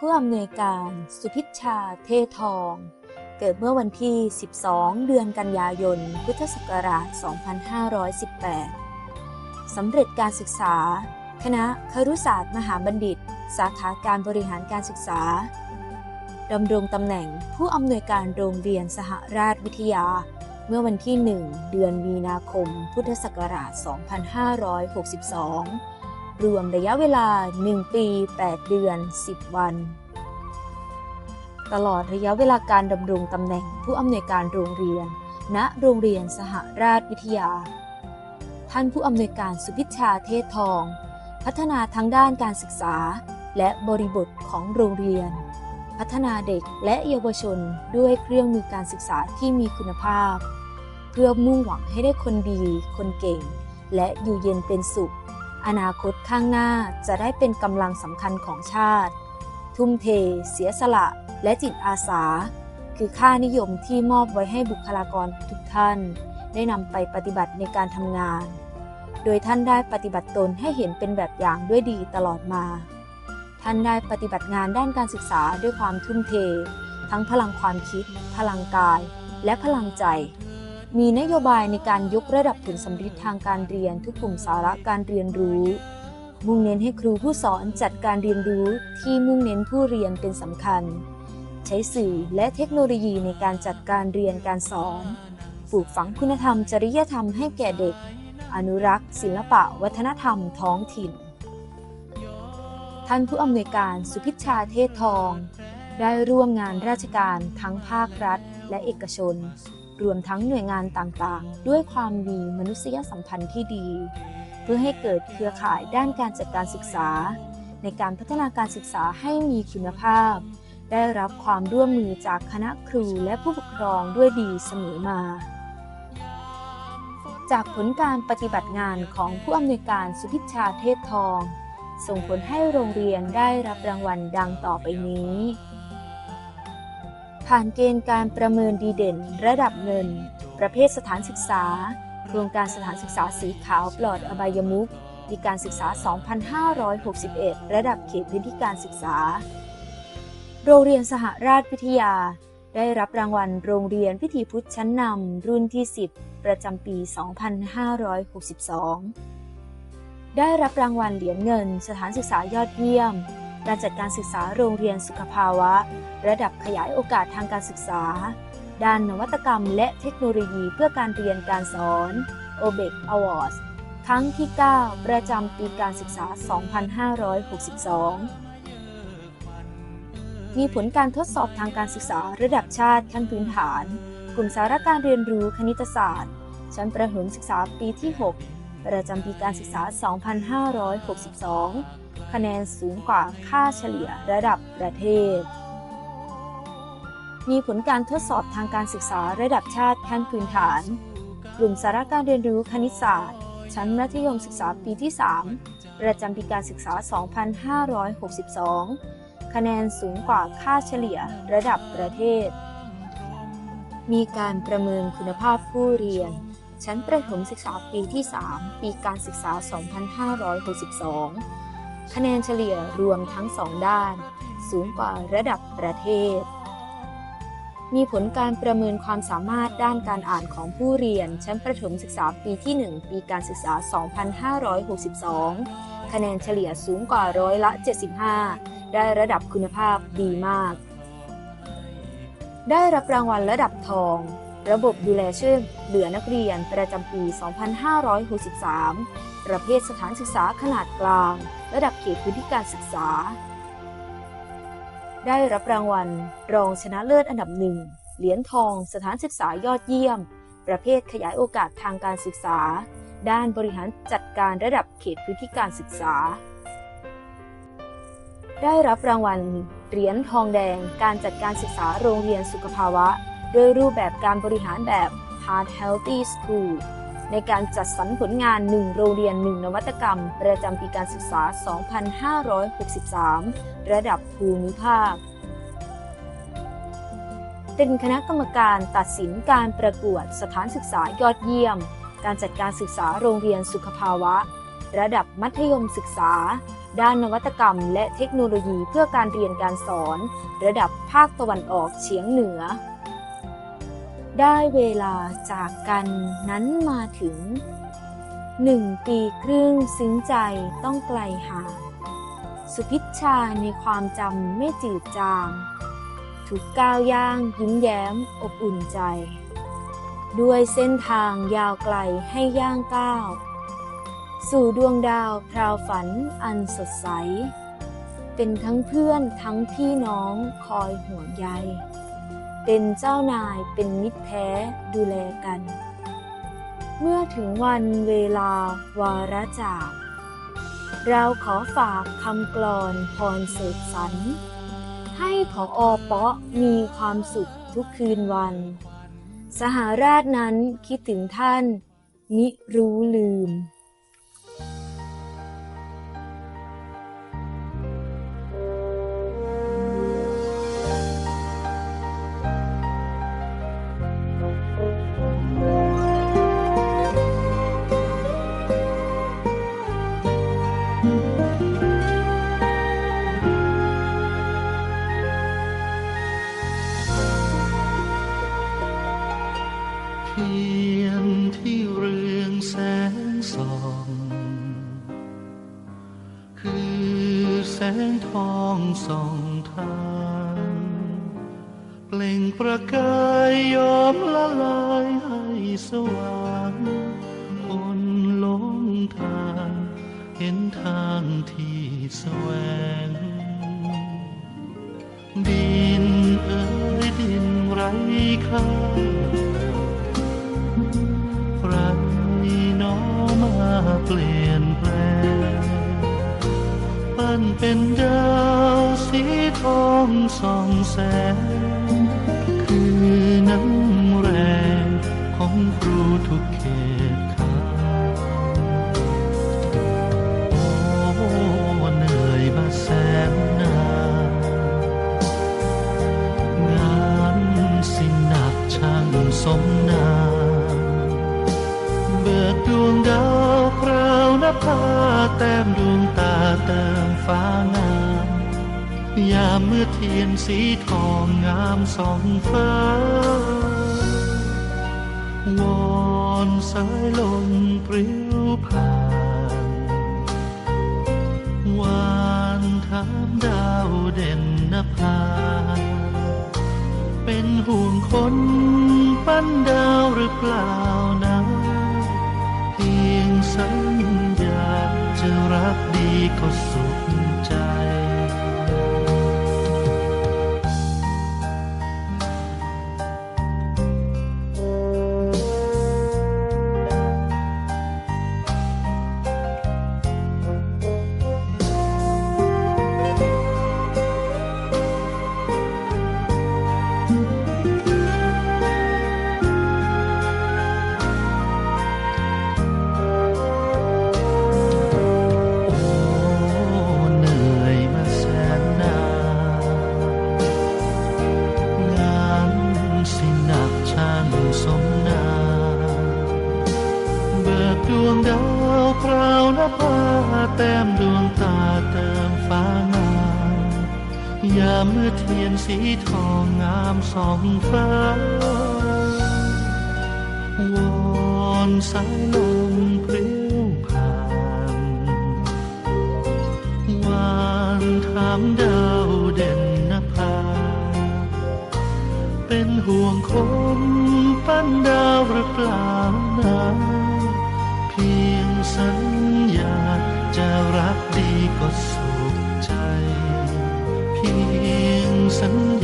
ผู้อำนวยการสุพิชชาเททอง เกิดเมื่อวันที่ 12 เดือนกันยายน พุทธศักราช 2518 สำเร็จการศึกษา คณะครุศาสตร์มหาบัณฑิต สาขาการบริหารการศึกษาดำรงตำแหน่งผู้อำนวยการโรงเรียนสหราชวิทยา เมื่อวันที่ 1 เดือนมีนาคม พุทธศักราช 2562 รวมระยะเวลา 1 ปี 8 เดือน 10 วัน ตลอดระยะเวลาการดำรงตำแหน่งผู้อำนวยการโรงเรียน ณ โรงเรียนสหราชวิทยา ท่านผู้อำนวยการสุพิชชาเทศทอง พัฒนาทั้งด้านการศึกษา และบริบทของโรงเรียน พัฒนาเด็กและเยาวชนด้วยเครื่องมือการศึกษาที่มีคุณภาพ เพื่อมุ่งหวังให้ได้คนดี คนเก่ง และอยู่เย็นเป็นสุข อนาคตข้างหน้าจะได้เป็นกำลังสำคัญของชาติ ทุ่มเท เสียสละและจิตอาสา คือค่านิยมที่มอบไว้ให้บุคลากรทุกท่าน ได้นำไปปฏิบัติในการทำงาน โดยท่านได้ปฏิบัติตนให้เห็นเป็นแบบอย่างด้วยดีตลอดมา ท่านได้ปฏิบัติงานด้านการศึกษาด้วยความทุ่มเท ทั้งพลังความคิด พลังกาย และพลังใจ มีนโยบายในการยกระดับผลสำฤทธิ์ทางการเรียนทุกกลุ่มสาระการเรียนรู้ มุ่งเน้นให้ครูผู้สอนจัดการเรียนรู้ที่มุ่งเน้นผู้เรียนเป็นสำคัญ ใช้สื่อและเทคโนโลยีในการจัดการเรียนการสอนปลูกฝังคุณธรรมจริยธรรมให้แก่เด็ก อนุรักษ์ ศิลปะ วัฒนธรรมท้องถิ่น ท่านผู้อำนวยการสุพิชชาเทศทอง ได้ร่วมงานราชการทั้งภาครัฐและเอกชน รวมทั้งหน่วยงานต่างๆ ด้วยความมีมนุษยสัมพันธ์ที่ดี เพื่อให้เกิดเครือข่ายด้านการจัดการศึกษา ในการพัฒนาการศึกษาให้มีคุณภาพ ได้รับความร่วมมือจากคณะครูและผู้ปกครองด้วยดีเสมอมา จากผลการปฏิบัติงานของผู้อำนวยการสุพิชาเทพทอง ส่งผลให้โรงเรียนได้รับรางวัลดังต่อไปนี้ ผ่านเกณฑ์การประเมินดีเด่น ระดับเงิน ประเภทสถานศึกษา โครงการสถานศึกษาสีขาวปลอดอบายมุขปีการศึกษา 2561 ระดับเขตพื้นที่การศึกษา โรงเรียนสหราชวิทยา ได้รับรางวัลโรงเรียนพิธีพุทธชั้นนำรุ่นที่ 10 ประจำปี 2562 ได้รับรางวัลเหรียญเงิน สถานศึกษายอดเยี่ยม การจัดการศึกษาโรงเรียนสุขภาวะ ระดับขยายโอกาสทางการศึกษา ด้านนวัตกรรมและเทคโนโลยีเพื่อการเรียนการสอน OBEC Awards ครั้งที่ 9 ประจำปีการศึกษา 2562 มีผลการทดสอบทางการศึกษาระดับชาติขั้นพื้นฐาน กลุ่มสาระการเรียนรู้คณิตศาสตร์ ชั้นประถมศึกษาปีที่ 6 ประจำปีการศึกษา 2562 คะแนนสูงกว่าค่าเฉลี่ยระดับประเทศ มีผลการทดสอบทางการศึกษาระดับชาติขั้นพื้นฐาน กลุ่มสาระการเรียนรู้คณิตศาสตร์ ชั้นมัธยมศึกษาปีที่ 3 ประจำปีการศึกษา 2562 คะแนนสูงกว่าค่าเฉลี่ยระดับประเทศ มีการประเมินคุณภาพผู้เรียนชั้นประถมศึกษาปีที่ 3 ปีการศึกษา 2562 คะแนนเฉลี่ยรวมทั้ง2ด้าน สูงกว่าระดับประเทศ มีผลการประเมินความสามารถด้านการอ่านของผู้เรียน ชั้นประถมศึกษาปีที่ 1 ปีการศึกษา 2562 คะแนนเฉลี่ยสูงกว่าร้อยละ 75 ได้ระดับคุณภาพดีมาก ได้รับรางวัลระดับทอง ระบบดูแลช่วยเหลือนักเรียนประจำปี 2563 ประเภทสถานศึกษาขนาดกลาง ระดับเขตพื้นที่การศึกษา ได้รับรางวัล รองชนะเลิศอันดับหนึ่ง เหรียญทอง สถานศึกษายอดเยี่ยม ประเภทขยายโอกาสทางการศึกษา ด้านบริหารจัดการระดับเขตพื้นที่การศึกษา ได้รับรางวัล เหรียญทองแดง การจัดการศึกษาโรงเรียนสุขภาวะ โดยรูปแบบการบริหารแบบ Heart Healthy School ในการจัดสรรผลงาน 1 โรงเรียน 1 นวัตกรรม ประจำปีการศึกษา 2563 ระดับภูมิภาค เป็นคณะกรรมการตัดสินการประกวดสถานศึกษายอดเยี่ยม การจัดการศึกษาโรงเรียนสุขภาวะ ระดับมัธยมศึกษา ด้านนวัตกรรม และเทคโนโลยีเพื่อการเรียนการสอน ระดับภาคตะวันออกเฉียงเหนือ ได้เวลาจากกันนั้นมาถึงหนึ่งปีครึ่งซึ้งใจต้องไกลห่างสุพิชชาในความจำไม่จืดจางทุกก้าวย่างยิ้มแย้มอบอุ่นใจ ด้วยเส้นทางยาวไกลให้ย่างก้าว สู่ดวงดาวพราวฝันอันสดใส เป็นทั้งเพื่อนทั้งพี่น้องคอยห่วงใย เป็นเจ้านายเป็นมิตรแท้ดูแลกัน เมื่อถึงวันเวลาวาระจาก เราขอฝากคำกลอนพรเสกสรรให้ผออเปาะมีความสุขทุกคืนวัน สหราชนั้นคิดถึงท่าน มิรู้ลืม ทียนที่เรืองแสงส่อง คือแสงทองส่องทางเปล่งประกายยอมละลายให้สว่างคนหลงทางเห็นทางที่แสวง ดินเอ่ยดินไร้ค่า เป็นดาวสีทองส่องแสงามเมื่อเทียนสีทองงามสองฟ้าวอนสายลมปลิวผ่านวานถามดาวเด่นนภาเป็นห่วงคนปั้นดาวหรือเปล่านะเพียงสัญญาจะรักดีก็สุข แต้มดวงตาเติมฟ้างามยามเมื่อเทียนสีทองงามสองฟ้าวอนสายลมพริ้วผ่านวานถามดาวเด่นนภา เป็นห่วงคนปั้นดาวหรือเปล่านะ รักดีก็สุขใจ เพียงสัญญา